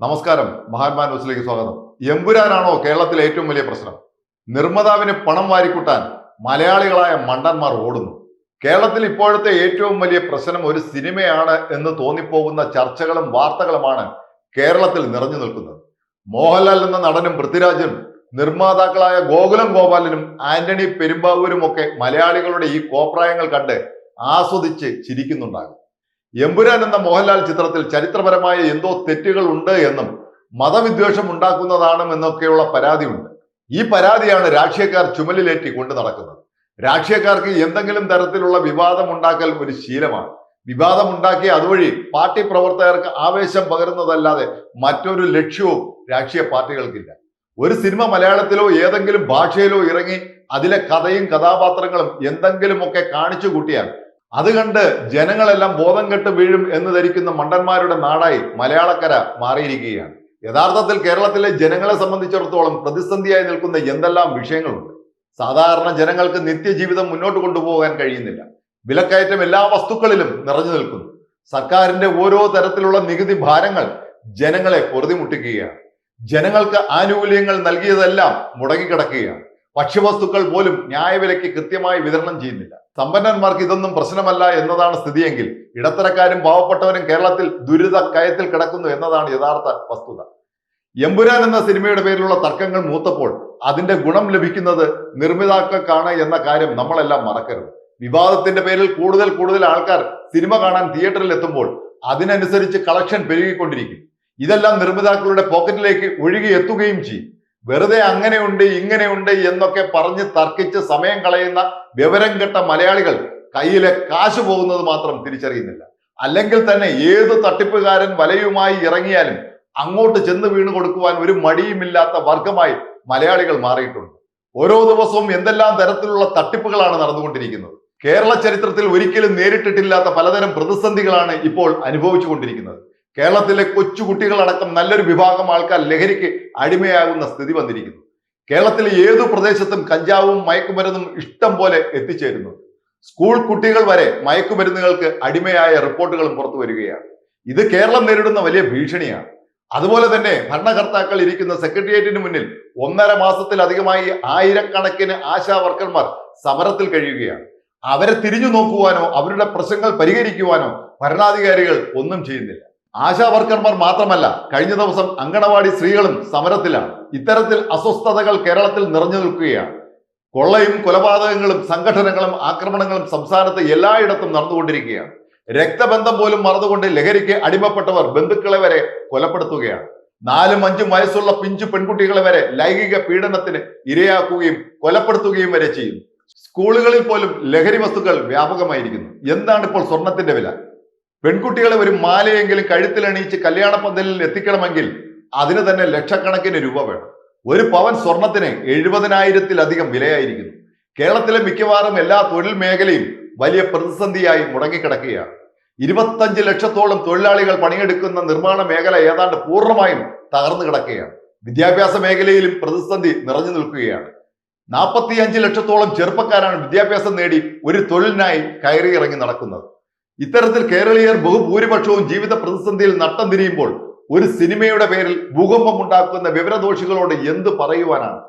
നമസ്കാരം. മഹാത്മാ ന്യൂസിലേക്ക് സ്വാഗതം. എമ്പുരാനാണോ കേരളത്തിലെ ഏറ്റവും വലിയ പ്രശ്നം? നിർമ്മാതാവിന് പണം വാരിക്കൂട്ടാൻ മലയാളികളായ മണ്ടന്മാർ ഓടുന്നു. കേരളത്തിൽ ഇപ്പോഴത്തെ ഏറ്റവും വലിയ പ്രശ്നം ഒരു സിനിമയാണ് എന്ന് തോന്നിപ്പോകുന്ന ചർച്ചകളും വാർത്തകളുമാണ് കേരളത്തിൽ നിറഞ്ഞു നിൽക്കുന്നത്. മോഹൻലാൽ എന്ന നടനും പൃഥ്വിരാജും നിർമ്മാതാക്കളായ ഗോകുലം ഗോപാലനും ആന്റണി പെരുമ്പാവൂരും ഒക്കെ മലയാളികളുടെ ഈ കോപ്രായങ്ങൾ കണ്ട് ആസ്വദിച്ച് ചിരിക്കുന്നുണ്ടാകും. എമ്പുരാൻ എന്ന മോഹൻലാൽ ചിത്രത്തിൽ ചരിത്രപരമായ എന്തോ തെറ്റുകൾ ഉണ്ട് എന്നും മതവിദ്വേഷം ഉണ്ടാക്കുന്നതാണ് എന്നൊക്കെയുള്ള പരാതി ഉണ്ട് ഈ പരാതിയാണ് രാഷ്ട്രീയക്കാർ ചുമലിലേറ്റി കൊണ്ടു നടക്കുന്നത്. രാഷ്ട്രീയക്കാർക്ക് എന്തെങ്കിലും തരത്തിലുള്ള വിവാദം ഉണ്ടാക്കൽ ഒരു ശീലമാണ്. വിവാദമുണ്ടാക്കി അതുവഴി പാർട്ടി പ്രവർത്തകർക്ക് ആവേശം പകരുന്നതല്ലാതെ മറ്റൊരു ലക്ഷ്യവും രാഷ്ട്രീയ പാർട്ടികൾക്കില്ല. ഒരു സിനിമ മലയാളത്തിലോ ഏതെങ്കിലും ഭാഷയിലോ ഇറങ്ങി അതിലെ കഥയും കഥാപാത്രങ്ങളും എന്തെങ്കിലുമൊക്കെ കാണിച്ചു കൂട്ടിയാൽ അത് കണ്ട് ജനങ്ങളെല്ലാം ബോധം കെട്ട് വീഴും എന്ന് ധരിക്കുന്ന മണ്ടന്മാരുടെ നാടായി മലയാളക്കര മാറിയിരിക്കുകയാണ്. യഥാർത്ഥത്തിൽ കേരളത്തിലെ ജനങ്ങളെ സംബന്ധിച്ചിടത്തോളം പ്രതിസന്ധിയായി നിൽക്കുന്ന എന്തെല്ലാം വിഷയങ്ങളുണ്ട്? സാധാരണ ജനങ്ങൾക്ക് നിത്യജീവിതം മുന്നോട്ട് കൊണ്ടുപോകാൻ കഴിയുന്നില്ല. വിലക്കയറ്റം എല്ലാ വസ്തുക്കളിലും നിറഞ്ഞു നിൽക്കുന്നു. സർക്കാരിന്റെ ഓരോ തരത്തിലുള്ള നികുതി ഭാരങ്ങൾ ജനങ്ങളെ പൊറുതിമുട്ടിക്കുകയാണ്. ജനങ്ങൾക്ക് ആനുകൂല്യങ്ങൾ നൽകിയതെല്ലാം മുടങ്ങിക്കിടക്കുകയാണ്. ഭക്ഷ്യവസ്തുക്കൾ പോലും ന്യായവിലയ്ക്ക് കൃത്യമായി വിതരണം ചെയ്യുന്നില്ല. സമ്പന്നന്മാർക്ക് ഇതൊന്നും പ്രശ്നമല്ല എന്നതാണ് സ്ഥിതിയെങ്കിൽ ഇടത്തരക്കാരും പാവപ്പെട്ടവരും കേരളത്തിൽ ദുരിത കയത്തിൽ കിടക്കുന്നു എന്നതാണ് യഥാർത്ഥ വസ്തുത. എമ്പുരാൻ എന്ന സിനിമയുടെ പേരിലുള്ള തർക്കങ്ങൾ മൂത്തപ്പോൾ അതിന്റെ ഗുണം ലഭിക്കുന്നത് നിർമ്മിതാക്കൾക്കാണ് എന്ന കാര്യം നമ്മളെല്ലാം മറക്കരുത്. വിവാദത്തിന്റെ പേരിൽ കൂടുതൽ കൂടുതൽ ആൾക്കാർ സിനിമ കാണാൻ തിയേറ്ററിൽ എത്തുമ്പോൾ അതിനനുസരിച്ച് കളക്ഷൻ പെരുകിക്കൊണ്ടിരിക്കും. ഇതെല്ലാം നിർമ്മിതാക്കളുടെ പോക്കറ്റിലേക്ക് ഒഴുകി എത്തുകയും ചെയ്യും. വെറുതെ അങ്ങനെയുണ്ട് ഇങ്ങനെയുണ്ട് എന്നൊക്കെ പറഞ്ഞ് തർക്കിച്ച് സമയം കളയുന്ന വിവരം കെട്ട മലയാളികൾ കയ്യിലെ കാശ് പോകുന്നത് മാത്രം തിരിച്ചറിയുന്നില്ല. അല്ലെങ്കിൽ തന്നെ ഏത് തട്ടിപ്പുകാരൻ വലയുമായി ഇറങ്ങിയാലും അങ്ങോട്ട് ചെന്ന് വീണ് കൊടുക്കുവാൻ ഒരു മടിയുമില്ലാത്ത വർഗമായി മലയാളികൾ മാറിയിട്ടുണ്ട്. ഓരോ ദിവസവും എന്തെല്ലാം തരത്തിലുള്ള തട്ടിപ്പുകളാണ് നടന്നുകൊണ്ടിരിക്കുന്നത്. കേരള ചരിത്രത്തിൽ ഒരിക്കലും നേരിട്ടിട്ടില്ലാത്ത പലതരം പ്രതിസന്ധികളാണ് ഇപ്പോൾ അനുഭവിച്ചു കൊണ്ടിരിക്കുന്നത് കേരളത്തിലെ കൊച്ചുകുട്ടികളടക്കം നല്ലൊരു വിഭാഗം ആൾക്കാർ ലഹരിക്ക് അടിമയാകുന്ന സ്ഥിതി വന്നിരിക്കുന്നു. കേരളത്തിലെ ഏതു പ്രദേശത്തും കഞ്ചാവും മയക്കുമരുന്നും ഇഷ്ടം പോലെ എത്തിച്ചേരുന്നു. സ്കൂൾ കുട്ടികൾ വരെ മയക്കുമരുന്നുകൾക്ക് അടിമയായ റിപ്പോർട്ടുകളും പുറത്തു വരികയാണ്. ഇത് കേരളം നേരിടുന്ന വലിയ ഭീഷണിയാണ്. അതുപോലെ തന്നെ ഭരണകർത്താക്കൾ ഇരിക്കുന്ന സെക്രട്ടേറിയറ്റിന് മുന്നിൽ ഒന്നര മാസത്തിലധികമായി ആയിരക്കണക്കിന് ആശാ വർക്കർമാർ സമരത്തിൽ കഴിയുകയാണ്. അവരെ തിരിഞ്ഞു നോക്കുവാനോ അവരുടെ പ്രശ്നങ്ങൾ പരിഹരിക്കുവാനോ ഭരണാധികാരികൾ ഒന്നും ചെയ്യുന്നില്ല. ആശാ വർക്കർമാർ മാത്രമല്ല കഴിഞ്ഞ ദിവസം അങ്കണവാടി സ്ത്രീകളും സമരത്തിലാണ്. ഇത്തരത്തിൽ അസ്വസ്ഥതകൾ കേരളത്തിൽ നിറഞ്ഞു നിൽക്കുകയാണ്. കൊള്ളയും കൊലപാതകങ്ങളും സംഘടനകളും ആക്രമണങ്ങളും സംസ്ഥാനത്ത് എല്ലായിടത്തും നടന്നുകൊണ്ടിരിക്കുകയാണ്. രക്തബന്ധം പോലും മറന്നുകൊണ്ട് ലഹരിക്ക് അടിമപ്പെട്ടവർ ബന്ധുക്കളെ വരെ കൊലപ്പെടുത്തുകയാണ്. നാലും അഞ്ചും വയസ്സുള്ള പിഞ്ചു പെൺകുട്ടികളെ വരെ ലൈംഗിക പീഡനത്തിന് ഇരയാക്കുകയും കൊലപ്പെടുത്തുകയും വരെ ചെയ്യും. സ്കൂളുകളിൽ പോലും ലഹരി വസ്തുക്കൾ വ്യാപകമായിരിക്കുന്നു. എന്താണ് ഇപ്പോൾ സ്വർണത്തിന്റെ വില? പെൺകുട്ടികളെ ഒരു മാലയെങ്കിലും കഴുത്തിലണിയിച്ച് കല്യാണ പന്തലിൽ എത്തിക്കണമെങ്കിൽ അതിന് തന്നെ ലക്ഷക്കണക്കിന് രൂപ വേണം. ഒരു പവൻ സ്വർണത്തിന് എഴുപതിനായിരത്തിലധികം വിലയായിരിക്കുന്നു. കേരളത്തിലെ മിക്കവാറും എല്ലാ തൊഴിൽ മേഖലയും വലിയ പ്രതിസന്ധിയായി മുടങ്ങിക്കിടക്കുകയാണ്. ഇരുപത്തഞ്ച് ലക്ഷത്തോളം തൊഴിലാളികൾ പണിയെടുക്കുന്ന നിർമ്മാണ മേഖല ഏതാണ്ട് പൂർണമായും തകർന്നു കിടക്കുകയാണ്. വിദ്യാഭ്യാസ മേഖലയിലും പ്രതിസന്ധി നിറഞ്ഞു നിൽക്കുകയാണ്. നാൽപ്പത്തിയഞ്ച് ലക്ഷത്തോളം ചെറുപ്പക്കാരാണ് വിദ്യാഭ്യാസം നേടി ഒരു തൊഴിലിനായി കയറി ഇറങ്ങി നടക്കുന്നത്. ഇത്തരത്തിൽ കേരളീയർ ബഹുഭൂരിപക്ഷവും ജീവിത പ്രതിസന്ധിയിൽ നട്ടം തിരിയുമ്പോൾ ഒരു സിനിമയുടെ പേരിൽ ഭൂകമ്പം ഉണ്ടാക്കുന്ന വിവരദോഷികളോട് എന്ത് പറയുവാനാണ്?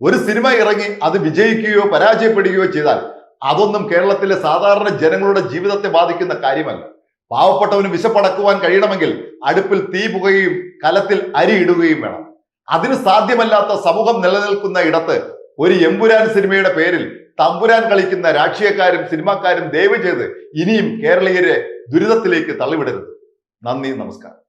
ഒരു സിനിമ ഇറങ്ങി അത് വിജയിക്കുകയോ പരാജയപ്പെടുകയോ ചെയ്താൽ അതൊന്നും കേരളത്തിലെ സാധാരണ ജനങ്ങളുടെ ജീവിതത്തെ ബാധിക്കുന്ന കാര്യമല്ല. പാവപ്പെട്ടവന് വിശപ്പടക്കുവാൻ കഴിയണമെങ്കിൽ അടുപ്പിൽ തീ പുകയും കലത്തിൽ അരി ഇടുകയും വേണം. അതിന് സാധ്യമല്ലാത്ത സമൂഹം നിലനിൽക്കുന്ന ഇടത്ത് ഒരു എമ്പുരാൻ സിനിമയുടെ പേരിൽ തമ്പുരാൻ കളിക്കുന്ന രാഷ്ട്രീയക്കാരും സിനിമാക്കാരും ദയവ് ചെയ്ത് ഇനിയും കേരളീയരെ ദുരിതത്തിലേക്ക് തള്ളിവിടരുത്. നന്ദി നമസ്കാരം.